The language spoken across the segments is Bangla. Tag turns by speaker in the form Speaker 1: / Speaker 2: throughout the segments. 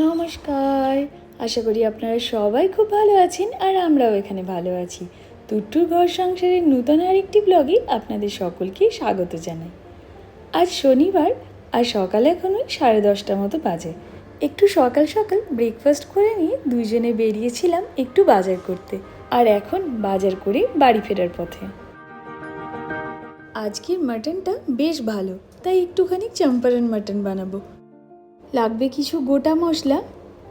Speaker 1: নমস্কার। আশা করি আপনারা সবাই খুব ভালো আছেন আর আমরাও এখানে ভালো আছি। টুট্টুর ঘর সংসারের নূতন আরেকটি ব্লগে আপনাদের সকলকে স্বাগত জানাই। আজ শনিবার আর সকাল এখন ওই সাড়ে দশটা মতো বাজে। একটু সকাল সকাল ব্রেকফাস্ট করে নিয়ে দুইজনে বেরিয়েছিলাম একটু বাজার করতে আর এখন বাজার করে বাড়ি ফেরার পথে। আজকের মাটনটা বেশ ভালো, তাই একটুখানি চম্পারন মাটন বানাবো। লাগবে কিছু গোটা মশলা?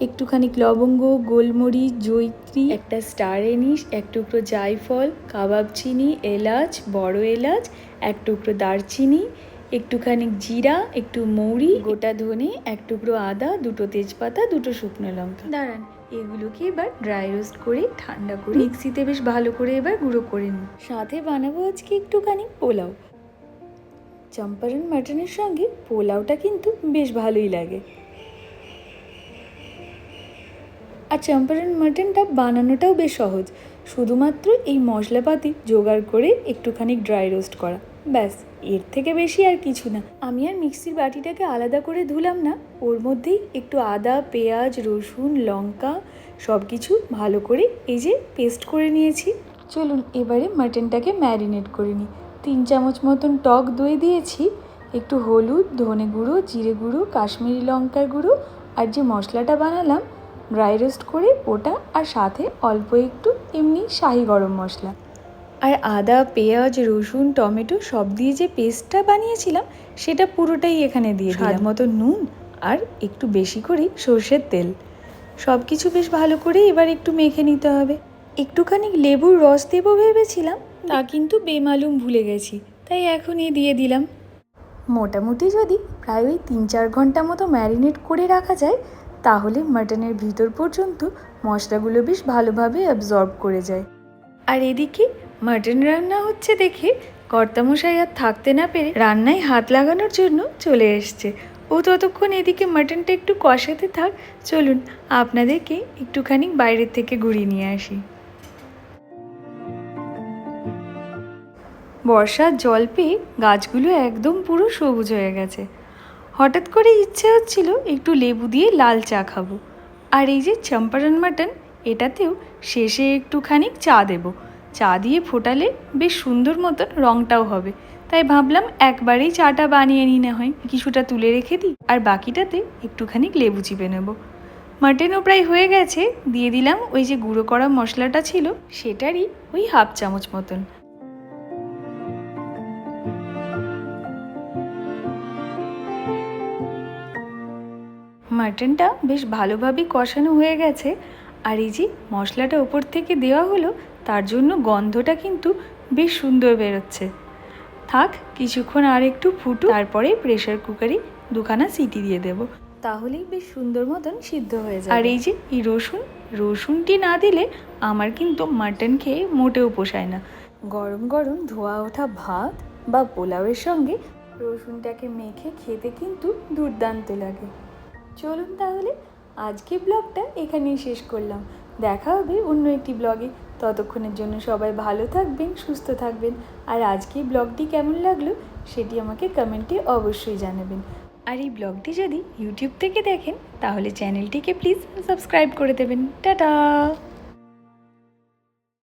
Speaker 1: একটুখানি লবঙ্গ গোলমরিচ জৈত্রী একটা স্টার এনিস এক টুকরো জায়ফল কাবাব চিনি এলাচ বড় এলাচ এক টুকরো দারচিনি একটুখানি জিরা একটু মৌরি গোটা ধনে এক টুকরো আদা দুটো তেজপাতা দুটো শুকনো লঙ্কা। দাঁড়ান এগুলোকে এবার ড্রাই রোস্ট করে ঠান্ডা করে মিক্সিতে বেশ ভালো করে এবার গুঁড়ো করে নিই সাথে বানাবো আজকে একটুখানি পোলাও। চম্পারন মাটনের সঙ্গে পোলাওটা কিন্তু বেশ ভালোই লাগে। আর চম্পারন মাটনটা বানানোটাও বেশ সহজ। শুধুমাত্র এই মশলাপাতি জোগাড় করে একটুখানি ড্রাই রোস্ট করা। ব্যাস, এর থেকে বেশি আর কিছু না। আমি আর মিক্সির বাটিটাকে আলাদা করে ধুলাম না। ওর মধ্যেই একটু আদা, পেঁয়াজ, রসুন, লঙ্কা সব কিছু ভালো করে এই যে পেস্ট করে নিয়েছি। চলুন, এবারে মাটনটাকে ম্যারিনেট করে নিই। তিন চামচ মতন টক দই দিয়েছি একটু হলুদ ধনে গুঁড়ো জিরে গুঁড়ো কাশ্মীরি লঙ্কার গুঁড়ো আর যে মশলাটা বানালাম ড্রাই রোস্ট করে ওটা আর সাথে অল্প একটু এমনি শাহি গরম মশলা। আর আদা পেঁয়াজ রসুন টমেটো সব দিয়ে যে পেস্টটা বানিয়েছিলাম সেটা পুরোটাই এখানে দিয়ে স্বাদ। মতো নুন আর একটু বেশি করেই সর্ষের তেল। সব কিছু বেশ ভালো করে এবার একটু মেখে নিতে হবে। একটুখানি লেবুর রস দেবো ভেবেছিলাম। তা কিন্তু বেমালুম ভুলে গেছি তাই এখনই দিয়ে দিলাম। মোটামুটি যদি প্রায় ওই তিন চার ঘণ্টা মতো ম্যারিনেট করে রাখা যায় তাহলে মাটনের ভিতর পর্যন্ত মশলাগুলো বেশ ভালোভাবে অ্যাবজর্ব করে যায়। আর এদিকে মাটন রান্না হচ্ছে দেখে কর্তামশাই আর থাকতে না পেরে রান্নায় হাত লাগানোর জন্য চলে এসছে। ও ততক্ষণ এদিকে মাটনটা একটু কষাতে থাক চলুন আপনাদেরকে একটুখানি বাইরের থেকে ঘুরিয়ে নিয়ে আসি। বর্ষার জল পেয়ে গাছগুলো একদম পুরো সবুজ হয়ে গেছে। হঠাৎ করে ইচ্ছে হচ্ছিল একটু লেবু দিয়ে লাল চা খাব। আর এই যে চম্পারন মাটন, এটাতেও শেষে একটুখানি চা দেব। চা দিয়ে ফোটালে বেশ সুন্দর মতন রঙটাও হবে। তাই ভাবলাম একবারেই চাটা বানিয়ে নিই না হয়, কিছুটা তুলে রেখে দিই, আর বাকিটাতে একটুখানি লেবু চিপে নেব। মাটনও প্রায় হয়ে গেছে, দিয়ে দিলাম ওই যে গুঁড়ো করা মশলাটা ছিল, সেটারই ওই হাফ চামচ মতন। মাটনটা বেশ ভালোভাবেই কষানো হয়ে গেছে। আর এই যে মশলাটা ওপর থেকে দেওয়া হলো, তার জন্য গন্ধটা কিন্তু বেশ সুন্দর বেরোচ্ছে। থাক, কিছুক্ষণ আর একটু ফুটু তারপরে প্রেশার কুকারে দুখানা সিটি দিয়ে দেব। তাহলেই বেশ সুন্দর মতন সিদ্ধ হয়ে যায় আর এই যে এই রসুন, রসুনটি না দিলে আমার কিন্তু মাটন খেয়ে মোটেও পোষায় না। গরম গরম ধোয়া ওঠা ভাত বা পোলাওয়ের সঙ্গে রসুনটাকে মেখে খেতে কিন্তু দুর্দান্ত লাগে। চলুন তাহলে আজকে ব্লগটা এখানেই শেষ করলাম। দেখা হবে অন্য একটি ব্লগে। ততক্ষণের জন্য সবাই ভালো থাকবেন, সুস্থ থাকবেন। আর আজকে ব্লগটি কেমন লাগল সেটি আমাকে কমেন্টে অবশ্যই জানাবেন। আর এই ব্লগটি যদি ইউটিউব থেকে দেখেন, তাহলে চ্যানেলটিকে প্লিজ সাবস্ক্রাইব করে দেবেন। টাটা!